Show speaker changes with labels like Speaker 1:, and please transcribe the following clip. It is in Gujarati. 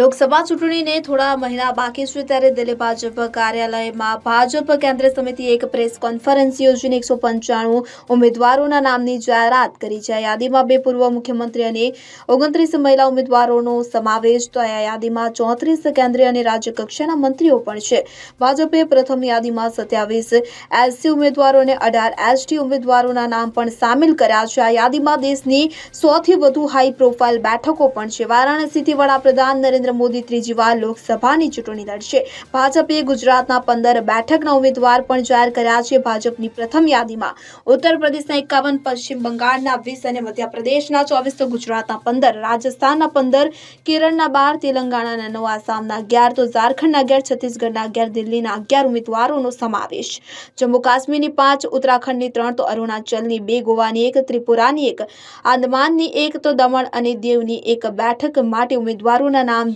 Speaker 1: લોકસભા ચૂંટણીને થોડા મહિના બાકી છે ત્યારે દિલ્હી ભાજપ કાર્યાલયમાં ભાજપ કેન્દ્ર સમિતિએ એક પ્રેસ કોન્ફરન્સ યોજીને એકસો પંચાણું ઉમેદવારોના નામની જાહેરાત કરી છે. આ યાદીમાં બે પૂર્વ મુખ્યમંત્રી અને ઓગણત્રીસ મહિલા ઉમેદવારોનો સમાવેશ તો આ યાદીમાં ચોત્રીસ કેન્દ્રીય અને રાજ્ય કક્ષાના મંત્રીઓ પણ છે. ભાજપે પ્રથમ યાદીમાં સત્યાવીસ એસસી ઉમેદવારો અને અઢાર એસટી ઉમેદવારોના નામ પણ સામેલ કર્યા છે. આ યાદીમાં દેશની સૌથી વધુ હાઈ પ્રોફાઇલ બેઠકો પણ છે. વારાણસીથી વડાપ્રધાન નરેન્દ્ર મોદી ત્રીજી વાર લોકસભાની ચૂંટણી લડશે. ભાજપે ગુજરાતના પંદર બેઠકના ઉમેદવાર પણ જાહેર કર્યા છે ભાજપની પ્રથમ યાદીમાં. ઉત્તર પ્રદેશના એકાવન, પશ્ચિમ બંગાળના વીસ અને મધ્યપ્રદેશના ચોવીસ, તો ગુજરાતના પંદર, રાજસ્થાનના પંદર, કેરળના બાર, તેલંગાણાના નવ, આસામના અગિયાર, તો ઝારખંડના અગિયાર, છત્તીસગઢના અગિયાર, દિલ્હીના અગિયાર ઉમેદવારોનો સમાવેશ. જમ્મુ કાશ્મીરની પાંચ, ઉત્તરાખંડની ત્રણ, તો અરુણાચલની બે, ગોવાની એક, ત્રિપુરાની એક, આંદમાનની એક, તો દમણ અને દેવની એક બેઠક માટે ઉમેદવારોના નામ